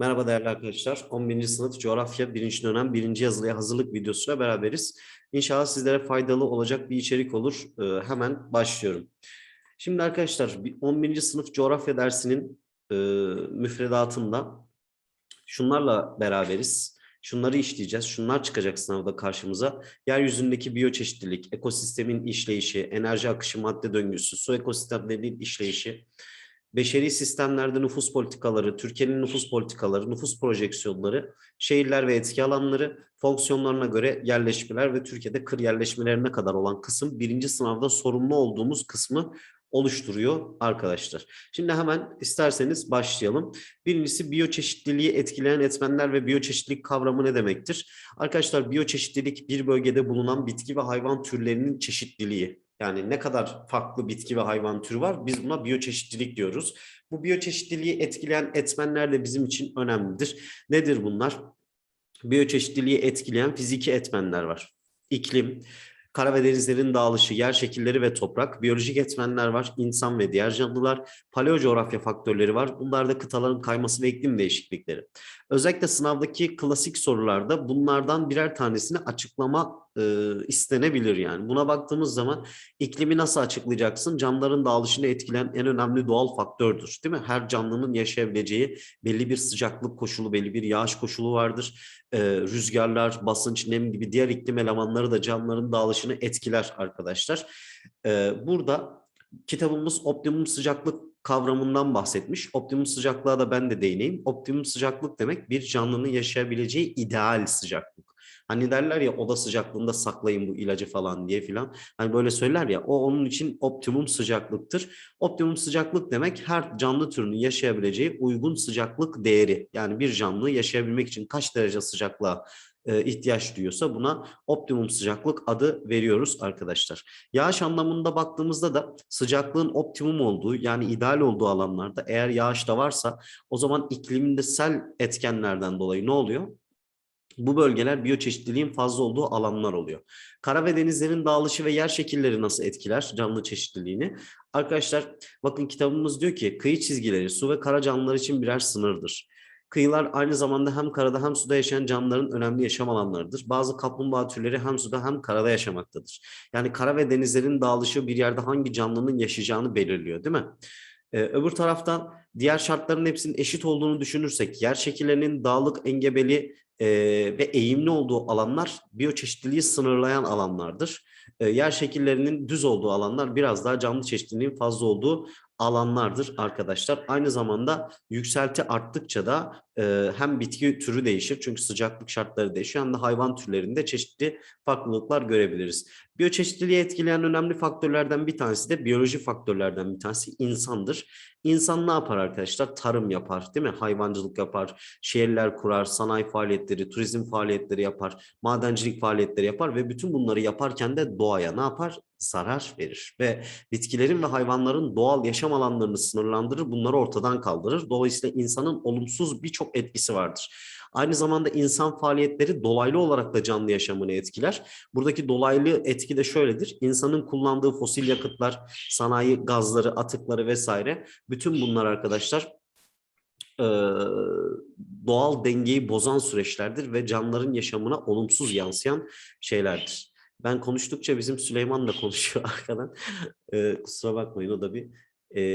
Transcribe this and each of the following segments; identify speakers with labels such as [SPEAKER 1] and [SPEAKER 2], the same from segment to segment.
[SPEAKER 1] Merhaba değerli arkadaşlar. 11. sınıf coğrafya 1. dönem 1. yazılıya hazırlık videosuyla beraberiz. İnşallah sizlere faydalı olacak bir içerik olur. Ee, hemen başlıyorum. Şimdi arkadaşlar bir 11. sınıf coğrafya dersinin e, müfredatında şunlarla beraberiz. Şunları işleyeceğiz. Şunlar çıkacak sınavda karşımıza. Yeryüzündeki biyoçeşitlilik, ekosistemin işleyişi, enerji akışı, madde döngüsü, su ekosistemlerinin işleyişi, beşeri sistemlerde nüfus politikaları, Türkiye'nin nüfus politikaları, nüfus projeksiyonları, şehirler ve etki alanları, fonksiyonlarına göre yerleşmeler ve Türkiye'de kır yerleşmelerine kadar olan kısım birinci sınavda sorumlu olduğumuz kısmı oluşturuyor arkadaşlar. Şimdi hemen isterseniz başlayalım. Birincisi biyoçeşitliliği etkileyen etmenler ve biyoçeşitlilik kavramı ne demektir? Arkadaşlar biyoçeşitlilik bir bölgede bulunan bitki ve hayvan türlerinin çeşitliliği. Yani ne kadar farklı bitki ve hayvan türü var biz buna biyoçeşitlilik diyoruz. Bu biyoçeşitliliği etkileyen etmenler de bizim için önemlidir. Nedir bunlar? Biyoçeşitliliği etkileyen fiziki etmenler var. İklim, kara ve denizlerin dağılışı, yer şekilleri ve toprak, biyolojik etmenler var, insan ve diğer canlılar, paleo coğrafya faktörleri var. Bunlar da kıtaların kayması ve iklim değişiklikleri. Özellikle sınavdaki klasik sorularda bunlardan birer tanesini açıklama e, istenebilir yani. Buna baktığımız zaman iklimi nasıl açıklayacaksın? Canlıların dağılışını etkileyen en önemli doğal faktördür değil mi? Her canlının yaşayabileceği belli bir sıcaklık koşulu, belli bir yağış koşulu vardır. E, rüzgarlar, basınç, nem gibi diğer iklim elemanları da canlıların dağılışını etkiler arkadaşlar. E, burada kitabımız optimum sıcaklık kavramından bahsetmiş. Optimum sıcaklığa da ben de değineyim. Optimum sıcaklık demek bir canlının yaşayabileceği ideal sıcaklık. Hani derler ya oda sıcaklığında saklayın bu ilacı falan diye filan. Hani böyle söyler ya o onun için optimum sıcaklıktır. Optimum sıcaklık demek her canlı türünün yaşayabileceği uygun sıcaklık değeri. Yani bir canlı yaşayabilmek için kaç derece sıcaklığa e, ihtiyaç duyuyorsa buna optimum sıcaklık adı veriyoruz arkadaşlar. Yağış anlamında baktığımızda da sıcaklığın optimum olduğu yani ideal olduğu alanlarda eğer yağış da varsa o zaman iklimsel etkenlerden dolayı ne oluyor? Bu bölgeler biyoçeşitliliğin fazla olduğu alanlar oluyor. Kara ve denizlerin dağılışı ve yer şekilleri nasıl etkiler canlı çeşitliliğini? Arkadaşlar bakın kitabımız diyor ki kıyı çizgileri su ve kara canlılar için birer sınırdır. Kıyılar aynı zamanda hem karada hem suda yaşayan canlıların önemli yaşam alanlarıdır. Bazı kaplumbağa türleri hem suda hem karada yaşamaktadır. Yani kara ve denizlerin dağılışı bir yerde hangi canlının yaşayacağını belirliyor değil mi? Ee, öbür taraftan diğer şartların hepsinin eşit olduğunu düşünürsek yer şekillerinin dağlık, engebeli e, ve eğimli olduğu alanlar biyoçeşitliliği sınırlayan alanlardır. E, yer şekillerinin düz olduğu alanlar biraz daha canlı çeşitliliğin fazla olduğu alanlardır arkadaşlar. Aynı zamanda yükselti arttıkça da e, hem bitki türü değişir çünkü sıcaklık şartları değişiyor hem de hayvan türlerinde çeşitli farklılıklar görebiliriz. Biyoçeşitliliği etkileyen önemli faktörlerden bir tanesi de biyoloji faktörlerden bir tanesi insandır. İnsan ne yapar arkadaşlar? Tarım yapar değil mi? Hayvancılık yapar, şehirler kurar, sanayi faaliyetleri, turizm faaliyetleri yapar, madencilik faaliyetleri yapar ve bütün bunları yaparken de doğaya ne yapar? Zarar verir ve bitkilerin ve hayvanların doğal yaşam alanlarını sınırlandırır, bunları ortadan kaldırır. Dolayısıyla insanın olumsuz birçok etkisi vardır. Aynı zamanda insan faaliyetleri dolaylı olarak da canlı yaşamını etkiler. Buradaki dolaylı etki de şöyledir. İnsanın kullandığı fosil yakıtlar, sanayi gazları, atıkları vesaire bütün bunlar arkadaşlar doğal dengeyi bozan süreçlerdir ve canlıların yaşamına olumsuz yansıyan şeylerdir. Ben konuştukça bizim Süleyman da konuşuyor arkadan. kusura bakmayın o da bir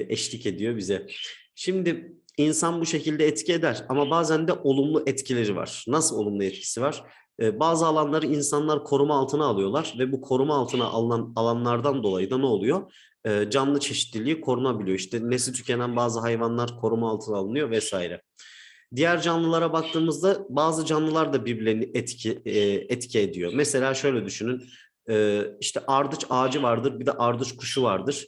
[SPEAKER 1] eşlik ediyor bize. Şimdi insan bu şekilde etki eder ama bazen de olumlu etkileri var. Nasıl olumlu etkisi var? Ee, bazı alanları insanlar koruma altına alıyorlar ve bu koruma altına alınan alanlardan dolayı da ne oluyor? Ee, canlı çeşitliliği korunabiliyor. İşte nesli tükenen bazı hayvanlar koruma altına alınıyor vesaire. Diğer canlılara baktığımızda bazı canlılar da birbirlerini etki e, etki ediyor. Mesela şöyle düşünün. E, işte ardıç ağacı vardır, bir de ardıç kuşu vardır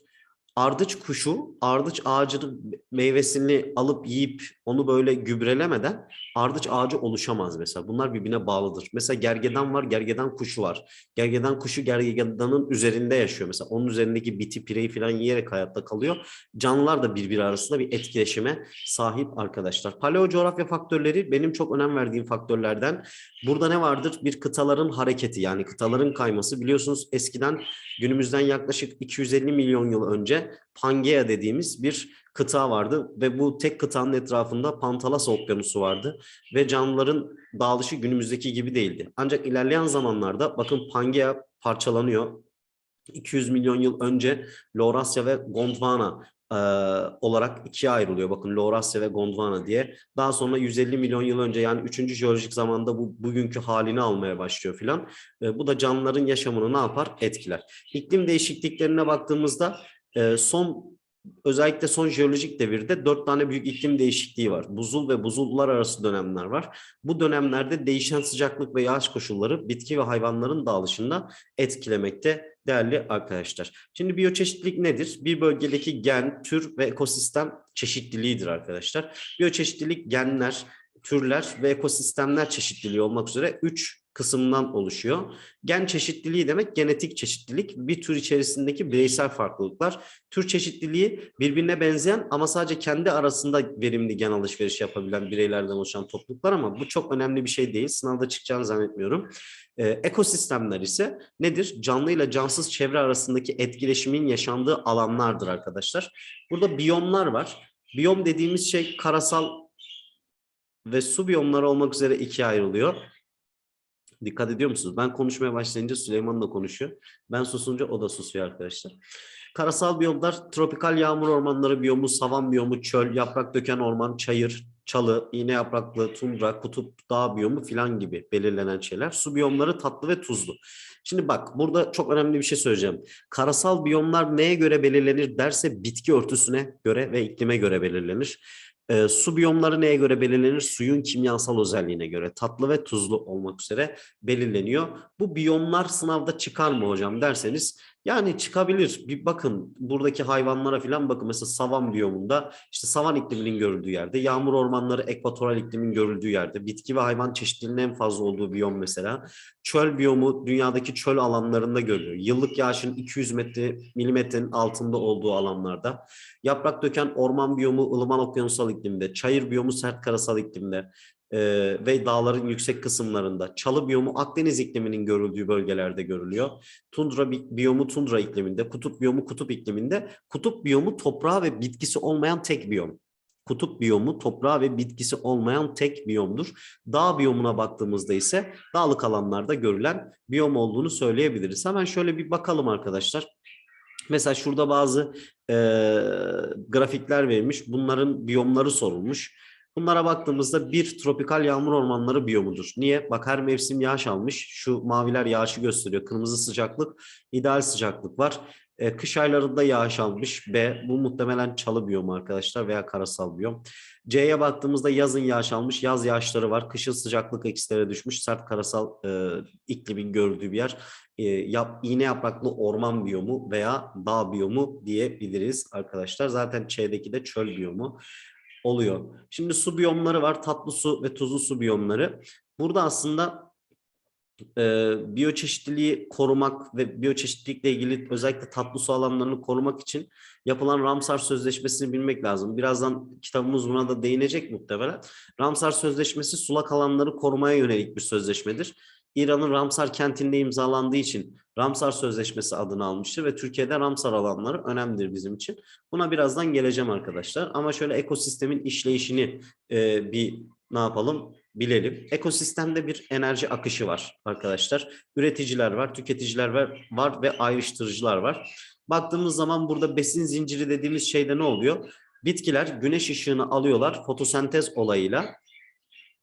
[SPEAKER 1] ardıç kuşu ardıç ağacının meyvesini alıp yiyip onu böyle gübrelemeden ardıç ağacı oluşamaz mesela. Bunlar birbirine bağlıdır. Mesela gergedan var, gergedan kuşu var. Gergedan kuşu gergedanın üzerinde yaşıyor mesela. Onun üzerindeki biti, pireyi falan yiyerek hayatta kalıyor. Canlılar da birbiri arasında bir etkileşime sahip arkadaşlar. Paleo coğrafya faktörleri benim çok önem verdiğim faktörlerden. Burada ne vardır? Bir kıtaların hareketi yani kıtaların kayması. Biliyorsunuz eskiden günümüzden yaklaşık 250 milyon yıl önce Pangea dediğimiz bir kıta vardı ve bu tek kıtanın etrafında Pantalas Okyanusu vardı ve canlıların dağılışı günümüzdeki gibi değildi. Ancak ilerleyen zamanlarda bakın Pangea parçalanıyor. 200 milyon yıl önce Laurasya ve Gondwana e, olarak ikiye ayrılıyor. Bakın Laurasya ve Gondwana diye. Daha sonra 150 milyon yıl önce yani 3. jeolojik zamanda bu bugünkü halini almaya başlıyor filan. E, bu da canlıların yaşamını ne yapar? Etkiler. İklim değişikliklerine baktığımızda e, son özellikle son jeolojik devirde dört tane büyük iklim değişikliği var. Buzul ve buzullar arası dönemler var. Bu dönemlerde değişen sıcaklık ve yağış koşulları bitki ve hayvanların dağılışında etkilemekte değerli arkadaşlar. Şimdi biyoçeşitlilik nedir? Bir bölgedeki gen, tür ve ekosistem çeşitliliğidir arkadaşlar. Biyoçeşitlilik genler, türler ve ekosistemler çeşitliliği olmak üzere üç kısımdan oluşuyor. Gen çeşitliliği demek genetik çeşitlilik, bir tür içerisindeki bireysel farklılıklar. Tür çeşitliliği birbirine benzeyen ama sadece kendi arasında verimli gen alışverişi yapabilen bireylerden oluşan topluluklar ama bu çok önemli bir şey değil. Sınavda çıkacağını zannetmiyorum. Ee, ekosistemler ise nedir? Canlı ile cansız çevre arasındaki etkileşimin yaşandığı alanlardır arkadaşlar. Burada biyomlar var. Biyom dediğimiz şey karasal ve su biyomları olmak üzere ikiye ayrılıyor. Dikkat ediyor musunuz? Ben konuşmaya başlayınca Süleyman da konuşuyor. Ben susunca o da susuyor arkadaşlar. Karasal biyomlar tropikal yağmur ormanları biyomu, savan biyomu, çöl, yaprak döken orman, çayır, çalı, iğne yapraklı, tundra, kutup, dağ biyomu filan gibi belirlenen şeyler. Su biyomları tatlı ve tuzlu. Şimdi bak burada çok önemli bir şey söyleyeceğim. Karasal biyomlar neye göre belirlenir derse bitki örtüsüne göre ve iklime göre belirlenir. E, su biyomları neye göre belirlenir? Suyun kimyasal özelliğine göre tatlı ve tuzlu olmak üzere belirleniyor. Bu biyomlar sınavda çıkar mı hocam derseniz yani çıkabilir. Bir bakın buradaki hayvanlara falan bakın mesela savan biyomunda işte savan ikliminin görüldüğü yerde, yağmur ormanları ekvatoral iklimin görüldüğü yerde, bitki ve hayvan çeşitliliğinin en fazla olduğu biyom mesela. Çöl biyomu dünyadaki çöl alanlarında görülüyor. Yıllık yağışın 200 metre milimetrenin altında olduğu alanlarda. Yaprak döken orman biyomu ılıman okyanusal iklimde, çayır biyomu sert karasal iklimde, e, ve dağların yüksek kısımlarında. Çalı biyomu Akdeniz ikliminin görüldüğü bölgelerde görülüyor. Tundra biyomu tundra ikliminde, kutup biyomu kutup ikliminde. Kutup biyomu toprağı ve bitkisi olmayan tek biyom. Kutup biyomu toprağı ve bitkisi olmayan tek biyomdur. Dağ biyomuna baktığımızda ise dağlık alanlarda görülen biyom olduğunu söyleyebiliriz. Hemen şöyle bir bakalım arkadaşlar. Mesela şurada bazı e, grafikler verilmiş. Bunların biyomları sorulmuş. Bunlara baktığımızda bir tropikal yağmur ormanları biyomudur. Niye? Bak her mevsim yağış almış. Şu maviler yağışı gösteriyor. Kırmızı sıcaklık, ideal sıcaklık var. E, kış aylarında yağış almış. B. Bu muhtemelen çalı biyomu arkadaşlar veya karasal biyom. C'ye baktığımızda yazın yağış almış. Yaz yağışları var. Kışın sıcaklık eksilere düşmüş. Sert karasal e, iklimin görüldüğü bir yer. E, yap, iğne yapraklı orman biyomu veya dağ biyomu diyebiliriz arkadaşlar. Zaten Ç'deki de çöl biyomu oluyor. Şimdi su biyomları var. Tatlı su ve tuzlu su biyomları. Burada aslında e, biyoçeşitliliği korumak ve biyoçeşitlilikle ilgili özellikle tatlı su alanlarını korumak için yapılan Ramsar Sözleşmesi'ni bilmek lazım. Birazdan kitabımız buna da değinecek muhtemelen. Ramsar Sözleşmesi sulak alanları korumaya yönelik bir sözleşmedir. İran'ın Ramsar kentinde imzalandığı için Ramsar Sözleşmesi adını almıştır ve Türkiye'de Ramsar alanları önemlidir bizim için. Buna birazdan geleceğim arkadaşlar. Ama şöyle ekosistemin işleyişini e, bir ne yapalım bilelim. Ekosistemde bir enerji akışı var arkadaşlar. Üreticiler var, tüketiciler var, var ve ayrıştırıcılar var. Baktığımız zaman burada besin zinciri dediğimiz şeyde ne oluyor? Bitkiler güneş ışığını alıyorlar fotosentez olayıyla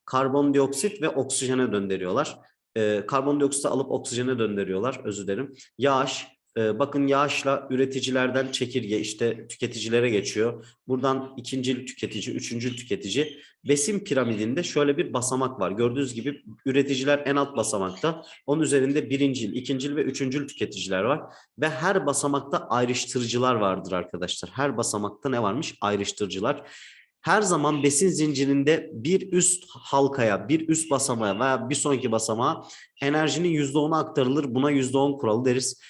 [SPEAKER 1] karbondioksit ve oksijene döndürüyorlar e, karbondioksiti alıp oksijene döndürüyorlar özür dilerim. Yağış e, bakın yağışla üreticilerden çekirge işte tüketicilere geçiyor. Buradan ikinci tüketici, üçüncü tüketici. Besin piramidinde şöyle bir basamak var. Gördüğünüz gibi üreticiler en alt basamakta. Onun üzerinde birincil, ikincil ve üçüncül tüketiciler var. Ve her basamakta ayrıştırıcılar vardır arkadaşlar. Her basamakta ne varmış? Ayrıştırıcılar her zaman besin zincirinde bir üst halkaya, bir üst basamağa veya bir sonraki basamağa enerjinin yüzde 10'u aktarılır. Buna yüzde 10 kuralı deriz.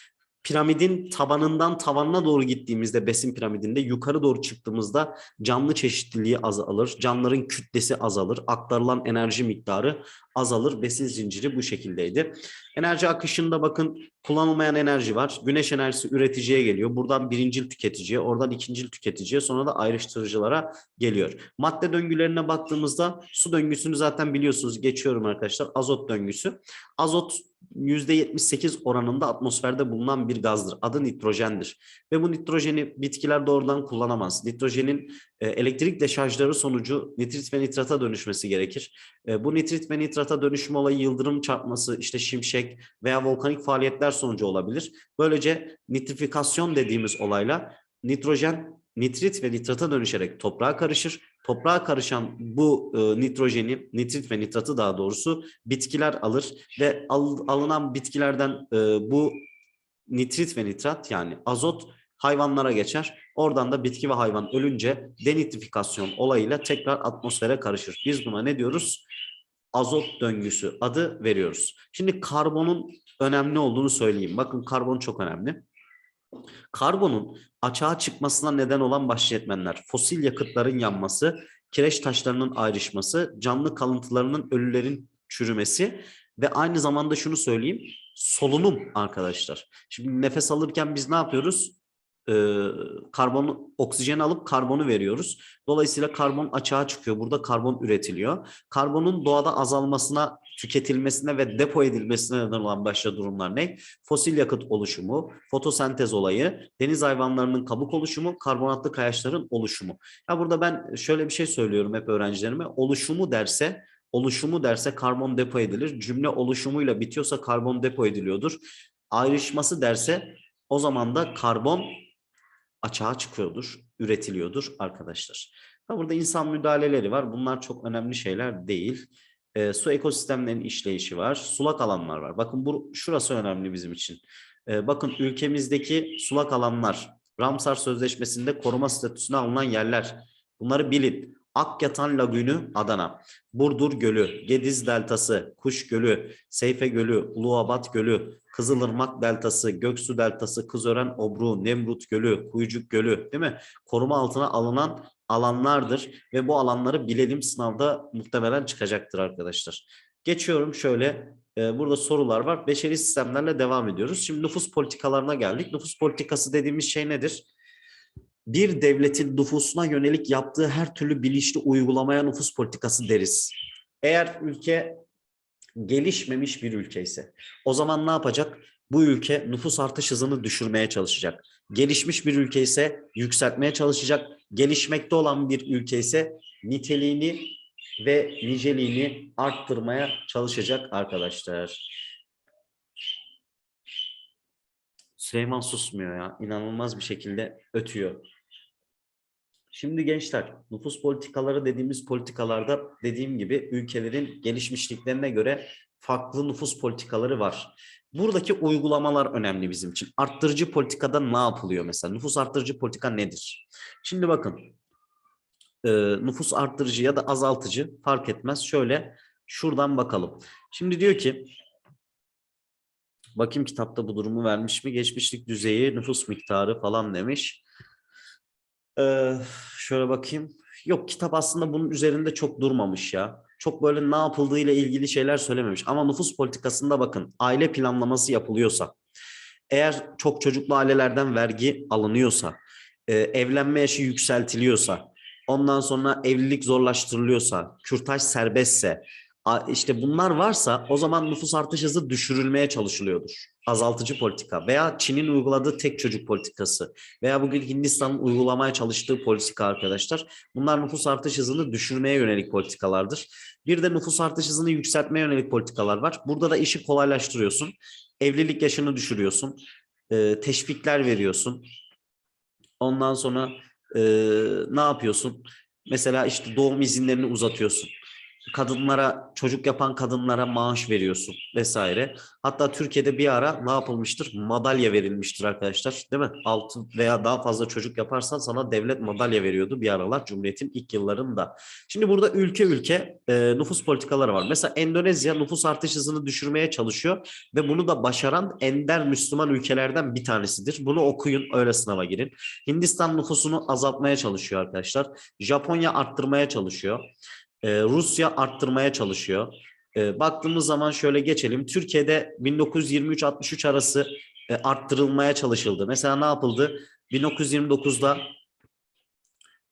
[SPEAKER 1] Piramidin tabanından tavanına doğru gittiğimizde besin piramidinde yukarı doğru çıktığımızda canlı çeşitliliği azalır, canlıların kütlesi azalır, aktarılan enerji miktarı azalır. Besin zinciri bu şekildeydi. Enerji akışında bakın kullanılmayan enerji var. Güneş enerjisi üreticiye geliyor. Buradan birincil tüketiciye, oradan ikincil tüketiciye, sonra da ayrıştırıcılara geliyor. Madde döngülerine baktığımızda su döngüsünü zaten biliyorsunuz. Geçiyorum arkadaşlar. Azot döngüsü. Azot %78 oranında atmosferde bulunan bir gazdır. Adı nitrojendir. Ve bu nitrojeni bitkiler doğrudan kullanamaz. Nitrojenin e, elektrik deşarjları sonucu nitrit ve nitrata dönüşmesi gerekir. E, bu nitrit ve nitrata dönüşüm olayı yıldırım çarpması, işte şimşek veya volkanik faaliyetler sonucu olabilir. Böylece nitrifikasyon dediğimiz olayla nitrojen nitrit ve nitrata dönüşerek toprağa karışır. Toprağa karışan bu e, nitrojeni, nitrit ve nitratı daha doğrusu bitkiler alır ve al, alınan bitkilerden e, bu nitrit ve nitrat yani azot hayvanlara geçer. Oradan da bitki ve hayvan ölünce denitrifikasyon olayıyla tekrar atmosfere karışır. Biz buna ne diyoruz? Azot döngüsü adı veriyoruz. Şimdi karbonun önemli olduğunu söyleyeyim. Bakın karbon çok önemli. Karbonun açığa çıkmasına neden olan başlı etmenler, fosil yakıtların yanması, kireç taşlarının ayrışması, canlı kalıntılarının ölülerin çürümesi ve aynı zamanda şunu söyleyeyim, solunum arkadaşlar. Şimdi nefes alırken biz ne yapıyoruz? Ee, karbonu, oksijen alıp karbonu veriyoruz. Dolayısıyla karbon açığa çıkıyor. Burada karbon üretiliyor. Karbonun doğada azalmasına, tüketilmesine ve depo edilmesine neden olan başka durumlar ne? Fosil yakıt oluşumu, fotosentez olayı, deniz hayvanlarının kabuk oluşumu, karbonatlı kayaçların oluşumu. Ya burada ben şöyle bir şey söylüyorum hep öğrencilerime. Oluşumu derse oluşumu derse karbon depo edilir. Cümle oluşumuyla bitiyorsa karbon depo ediliyordur. Ayrışması derse o zaman da karbon açığa çıkıyordur, üretiliyordur arkadaşlar. Burada insan müdahaleleri var. Bunlar çok önemli şeyler değil. E, su ekosistemlerinin işleyişi var. Sulak alanlar var. Bakın bu şurası önemli bizim için. E, bakın ülkemizdeki sulak alanlar Ramsar Sözleşmesi'nde koruma statüsüne alınan yerler. Bunları bilin. Akyatan Lagünü Adana, Burdur Gölü, Gediz Deltası, Kuş Gölü, Seyfe Gölü, Uluabat Gölü, Kızılırmak Deltası, Göksu Deltası, Kızören Obru, Nemrut Gölü, Kuyucuk Gölü değil mi? Koruma altına alınan alanlardır ve bu alanları bilelim sınavda muhtemelen çıkacaktır arkadaşlar. Geçiyorum şöyle e, burada sorular var. Beşeri sistemlerle devam ediyoruz. Şimdi nüfus politikalarına geldik. Nüfus politikası dediğimiz şey nedir? Bir devletin nüfusuna yönelik yaptığı her türlü bilinçli uygulamaya nüfus politikası deriz. Eğer ülke gelişmemiş bir ülke ise o zaman ne yapacak? Bu ülke nüfus artış hızını düşürmeye çalışacak. Gelişmiş bir ülke ise yükseltmeye çalışacak. Gelişmekte olan bir ülke ise niteliğini ve niceliğini arttırmaya çalışacak arkadaşlar. Süleyman susmuyor ya. İnanılmaz bir şekilde ötüyor. Şimdi gençler, nüfus politikaları dediğimiz politikalarda dediğim gibi ülkelerin gelişmişliklerine göre farklı nüfus politikaları var. Buradaki uygulamalar önemli bizim için. Arttırıcı politikada ne yapılıyor mesela? Nüfus arttırıcı politika nedir? Şimdi bakın, e, nüfus arttırıcı ya da azaltıcı fark etmez. Şöyle şuradan bakalım. Şimdi diyor ki, bakayım kitapta bu durumu vermiş mi? Geçmişlik düzeyi, nüfus miktarı falan demiş. Ee, şöyle bakayım. Yok kitap aslında bunun üzerinde çok durmamış ya. Çok böyle ne yapıldığı ile ilgili şeyler söylememiş. Ama nüfus politikasında bakın aile planlaması yapılıyorsa, eğer çok çocuklu ailelerden vergi alınıyorsa, e, evlenme yaşı yükseltiliyorsa, ondan sonra evlilik zorlaştırılıyorsa, kürtaj serbestse, işte bunlar varsa o zaman nüfus artış hızı düşürülmeye çalışılıyordur. Azaltıcı politika veya Çin'in uyguladığı tek çocuk politikası veya bugün Hindistan'ın uygulamaya çalıştığı politika arkadaşlar. Bunlar nüfus artış hızını düşürmeye yönelik politikalardır. Bir de nüfus artış hızını yükseltmeye yönelik politikalar var. Burada da işi kolaylaştırıyorsun. Evlilik yaşını düşürüyorsun. E, teşvikler veriyorsun. Ondan sonra e, ne yapıyorsun? Mesela işte doğum izinlerini uzatıyorsun kadınlara, çocuk yapan kadınlara maaş veriyorsun vesaire. Hatta Türkiye'de bir ara ne yapılmıştır? Madalya verilmiştir arkadaşlar değil mi? Altı veya daha fazla çocuk yaparsan sana devlet madalya veriyordu bir aralar Cumhuriyet'in ilk yıllarında. Şimdi burada ülke ülke e, nüfus politikaları var. Mesela Endonezya nüfus artış hızını düşürmeye çalışıyor ve bunu da başaran ender Müslüman ülkelerden bir tanesidir. Bunu okuyun öyle sınava girin. Hindistan nüfusunu azaltmaya çalışıyor arkadaşlar. Japonya arttırmaya çalışıyor. Ee, Rusya arttırmaya çalışıyor. Ee, baktığımız zaman şöyle geçelim. Türkiye'de 1923-63 arası e, arttırılmaya çalışıldı. Mesela ne yapıldı? 1929'da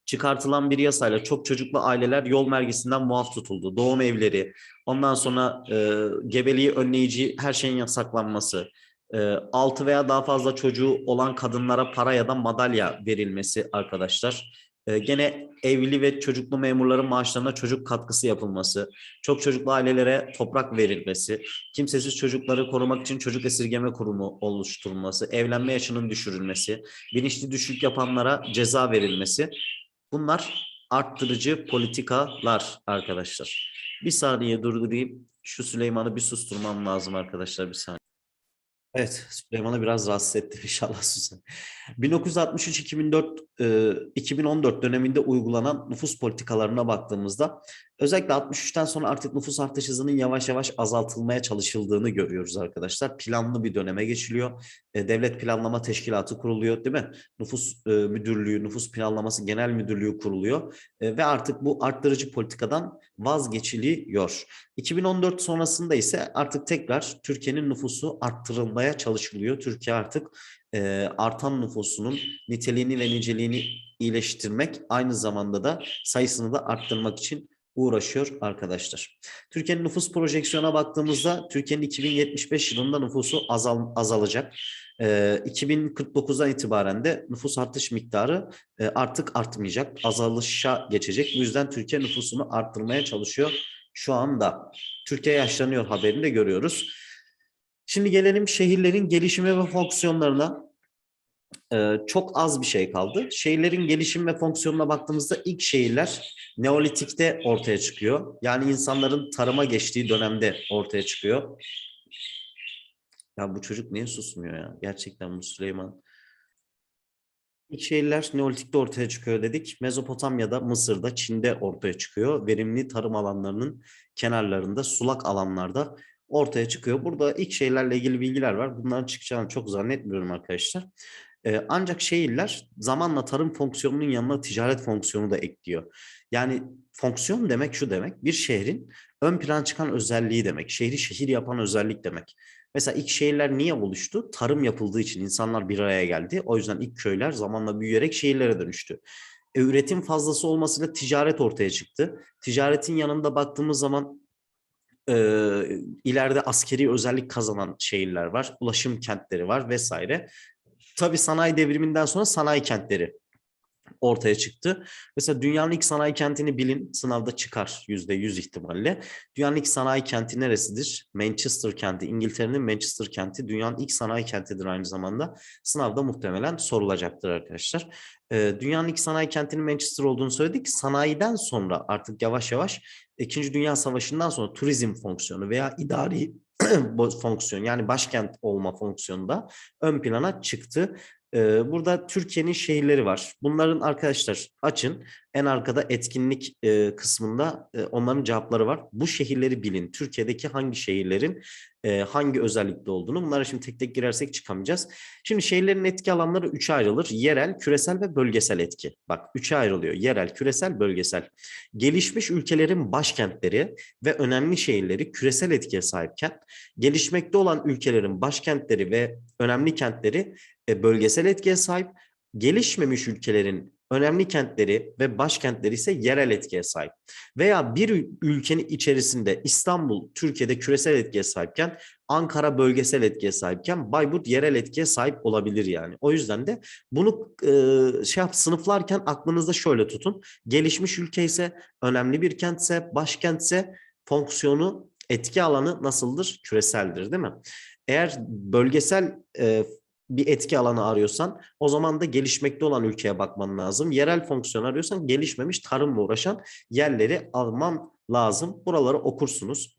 [SPEAKER 1] çıkartılan bir yasayla çok çocuklu aileler yol mergesinden muaf tutuldu. Doğum evleri, ondan sonra e, gebeliği önleyici her şeyin yasaklanması, e, 6 veya daha fazla çocuğu olan kadınlara para ya da madalya verilmesi arkadaşlar. E, gene evli ve çocuklu memurların maaşlarına çocuk katkısı yapılması, çok çocuklu ailelere toprak verilmesi, kimsesiz çocukları korumak için çocuk esirgeme kurumu oluşturulması, evlenme yaşının düşürülmesi, bilinçli düşük yapanlara ceza verilmesi. Bunlar arttırıcı politikalar arkadaşlar. Bir saniye durdurayım. Şu Süleyman'ı bir susturmam lazım arkadaşlar bir saniye. Evet, Süleyman'ı biraz rahatsız etti inşallah susar. 1963-2004 e, 2014 döneminde uygulanan nüfus politikalarına baktığımızda özellikle 63'ten sonra artık nüfus artış hızının yavaş yavaş azaltılmaya çalışıldığını görüyoruz arkadaşlar. Planlı bir döneme geçiliyor. E, Devlet Planlama Teşkilatı kuruluyor değil mi? Nüfus e, Müdürlüğü, Nüfus Planlaması Genel Müdürlüğü kuruluyor E, ve artık bu arttırıcı politikadan vazgeçiliyor. 2014 sonrasında ise artık tekrar Türkiye'nin nüfusu arttırılmaya çalışılıyor. Türkiye artık artan nüfusunun niteliğini ve niceliğini iyileştirmek aynı zamanda da sayısını da arttırmak için uğraşıyor arkadaşlar. Türkiye'nin nüfus projeksiyona baktığımızda Türkiye'nin 2075 yılında nüfusu azal, azalacak. E, 2049'dan itibaren de nüfus artış miktarı e, artık artmayacak, azalışa geçecek. Bu yüzden Türkiye nüfusunu arttırmaya çalışıyor şu anda. Türkiye yaşlanıyor haberini de görüyoruz. Şimdi gelelim şehirlerin gelişimi ve fonksiyonlarına. Çok az bir şey kaldı. Şehirlerin gelişim ve fonksiyonuna baktığımızda ilk şehirler Neolitik'te ortaya çıkıyor. Yani insanların tarıma geçtiği dönemde ortaya çıkıyor. Ya bu çocuk niye susmuyor ya? Gerçekten bu Süleyman. İlk şehirler Neolitik'te ortaya çıkıyor dedik. Mezopotamya'da, Mısır'da, Çin'de ortaya çıkıyor. Verimli tarım alanlarının kenarlarında, sulak alanlarda ortaya çıkıyor. Burada ilk şehirlerle ilgili bilgiler var. Bunların çıkacağını çok zannetmiyorum arkadaşlar. Ee, ancak şehirler zamanla tarım fonksiyonunun yanına ticaret fonksiyonu da ekliyor. Yani fonksiyon demek şu demek. Bir şehrin ön plan çıkan özelliği demek. Şehri şehir yapan özellik demek. Mesela ilk şehirler niye oluştu? Tarım yapıldığı için insanlar bir araya geldi. O yüzden ilk köyler zamanla büyüyerek şehirlere dönüştü. E, üretim fazlası olmasıyla ticaret ortaya çıktı. Ticaretin yanında baktığımız zaman e, ileride askeri özellik kazanan şehirler var. Ulaşım kentleri var vesaire. Tabii sanayi devriminden sonra sanayi kentleri ortaya çıktı. Mesela dünyanın ilk sanayi kentini bilin sınavda çıkar yüzde yüz ihtimalle. Dünyanın ilk sanayi kenti neresidir? Manchester kenti. İngiltere'nin Manchester kenti dünyanın ilk sanayi kentidir aynı zamanda. Sınavda muhtemelen sorulacaktır arkadaşlar. Ee, dünyanın ilk sanayi kentinin Manchester olduğunu söyledik. Sanayiden sonra artık yavaş yavaş İkinci Dünya Savaşı'ndan sonra turizm fonksiyonu veya idari fonksiyon yani başkent olma fonksiyonunda ön plana çıktı. Burada Türkiye'nin şehirleri var. Bunların arkadaşlar açın en arkada etkinlik kısmında onların cevapları var. Bu şehirleri bilin. Türkiye'deki hangi şehirlerin e, hangi özellikte olduğunu. Bunlara şimdi tek tek girersek çıkamayacağız. Şimdi şehirlerin etki alanları üçe ayrılır. Yerel, küresel ve bölgesel etki. Bak üçe ayrılıyor. Yerel, küresel, bölgesel. Gelişmiş ülkelerin başkentleri ve önemli şehirleri küresel etkiye sahipken gelişmekte olan ülkelerin başkentleri ve önemli kentleri e, bölgesel etkiye sahip. Gelişmemiş ülkelerin önemli kentleri ve başkentleri ise yerel etkiye sahip. Veya bir ülkenin içerisinde İstanbul Türkiye'de küresel etkiye sahipken Ankara bölgesel etkiye sahipken Bayburt yerel etkiye sahip olabilir yani. O yüzden de bunu e, şey yap, sınıflarken aklınızda şöyle tutun. Gelişmiş ülke ise önemli bir kentse, başkentse fonksiyonu etki alanı nasıldır? Küreseldir değil mi? Eğer bölgesel e, bir etki alanı arıyorsan o zaman da gelişmekte olan ülkeye bakman lazım. Yerel fonksiyon arıyorsan gelişmemiş tarımla uğraşan yerleri alman lazım. Buraları okursunuz.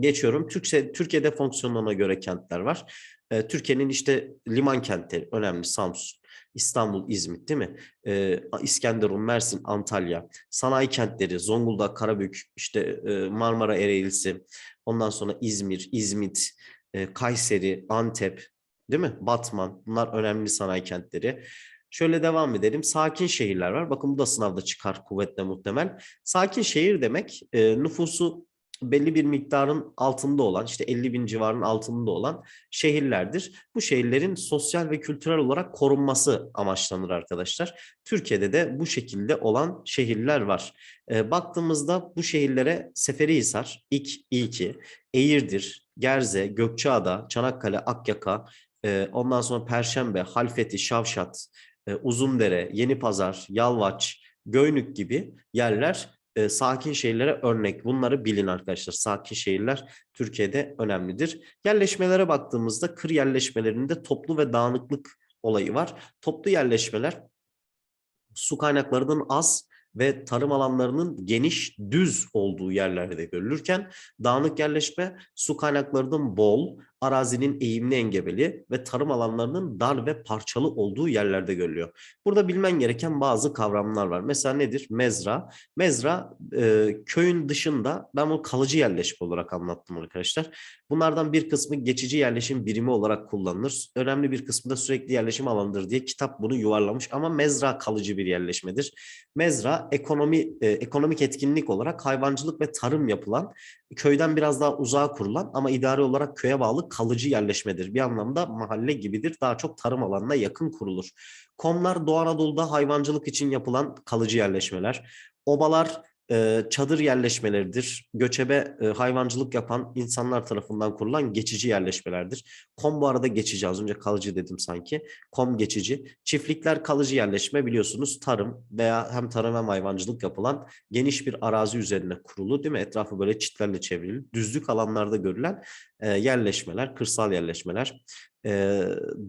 [SPEAKER 1] Geçiyorum. Türkse, Türkiye'de fonksiyonlarına göre kentler var. Ee, Türkiye'nin işte liman kentleri önemli. Samsun, İstanbul, İzmit değil mi? Ee, İskenderun, Mersin, Antalya, sanayi kentleri, Zonguldak, Karabük, işte e, Marmara Ereğlisi, ondan sonra İzmir, İzmit, e, Kayseri, Antep, değil mi? Batman, bunlar önemli sanayi kentleri. Şöyle devam edelim. Sakin şehirler var. Bakın bu da sınavda çıkar kuvvetle muhtemel. Sakin şehir demek e, nüfusu belli bir miktarın altında olan işte 50 bin civarının altında olan şehirlerdir. Bu şehirlerin sosyal ve kültürel olarak korunması amaçlanır arkadaşlar. Türkiye'de de bu şekilde olan şehirler var. E, baktığımızda bu şehirlere Seferihisar, İK, İlki, Eğirdir, Gerze, Gökçeada, Çanakkale, Akyaka, ondan sonra Perşembe, Halfeti, Şavşat, Uzundere, Yenipazar, Yalvaç, Göynük gibi yerler sakin şehirlere örnek. Bunları bilin arkadaşlar. Sakin şehirler Türkiye'de önemlidir. Yerleşmelere baktığımızda kır yerleşmelerinde toplu ve dağınıklık olayı var. Toplu yerleşmeler su kaynaklarının az ve tarım alanlarının geniş, düz olduğu yerlerde görülürken dağınık yerleşme su kaynaklarının bol, arazinin eğimli engebeli ve tarım alanlarının dar ve parçalı olduğu yerlerde görülüyor. Burada bilmen gereken bazı kavramlar var. Mesela nedir? Mezra. Mezra e, köyün dışında ben bunu kalıcı yerleşme olarak anlattım arkadaşlar. Bunlardan bir kısmı geçici yerleşim birimi olarak kullanılır. Önemli bir kısmı da sürekli yerleşim alanıdır diye kitap bunu yuvarlamış ama mezra kalıcı bir yerleşmedir. Mezra ekonomi e, ekonomik etkinlik olarak hayvancılık ve tarım yapılan köyden biraz daha uzağa kurulan ama idari olarak köye bağlı kalıcı yerleşmedir. Bir anlamda mahalle gibidir. Daha çok tarım alanına yakın kurulur. Komlar Doğu Anadolu'da hayvancılık için yapılan kalıcı yerleşmeler. Obalar e, çadır yerleşmeleridir. Göçebe e, hayvancılık yapan insanlar tarafından kurulan geçici yerleşmelerdir. Kom bu arada geçici az önce kalıcı dedim sanki. Kom geçici. Çiftlikler kalıcı yerleşme biliyorsunuz tarım veya hem tarım hem hayvancılık yapılan geniş bir arazi üzerine kurulu değil mi? Etrafı böyle çitlerle çevrili. Düzlük alanlarda görülen e, yerleşmeler, kırsal yerleşmeler. E,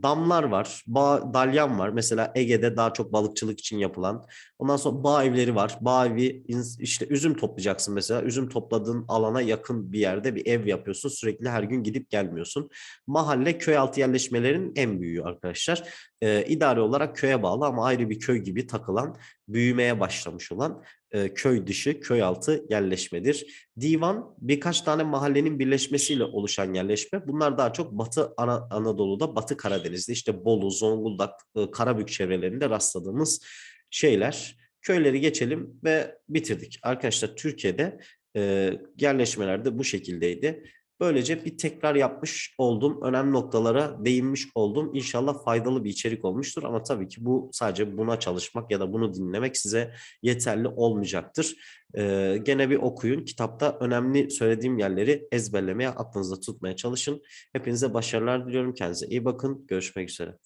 [SPEAKER 1] damlar var, bağ, dalyan var. Mesela Ege'de daha çok balıkçılık için yapılan. Ondan sonra bağ evleri var. Bağ evi işte üzüm toplayacaksın mesela. Üzüm topladığın alana yakın bir yerde bir ev yapıyorsun. Sürekli her gün gidip gelmiyorsun. Mahalle köy altı yerleşmelerin en büyüğü arkadaşlar. E, idari olarak köye bağlı ama ayrı bir köy gibi takılan, büyümeye başlamış olan e, köy dışı, köy altı yerleşmedir. Divan birkaç tane mahallenin birleşmesiyle oluşan yerleşme. Bunlar daha çok Batı Ana, Anadolu'da, Batı Karadeniz'de işte Bolu, Zonguldak, e, Karabük çevrelerinde rastladığımız şeyler. Köyleri geçelim ve bitirdik. Arkadaşlar Türkiye'de e, yerleşmelerde bu şekildeydi. Böylece bir tekrar yapmış oldum. Önemli noktalara değinmiş oldum. İnşallah faydalı bir içerik olmuştur. Ama tabii ki bu sadece buna çalışmak ya da bunu dinlemek size yeterli olmayacaktır. Ee, gene bir okuyun. Kitapta önemli söylediğim yerleri ezberlemeye, aklınızda tutmaya çalışın. Hepinize başarılar diliyorum. Kendinize iyi bakın. Görüşmek üzere.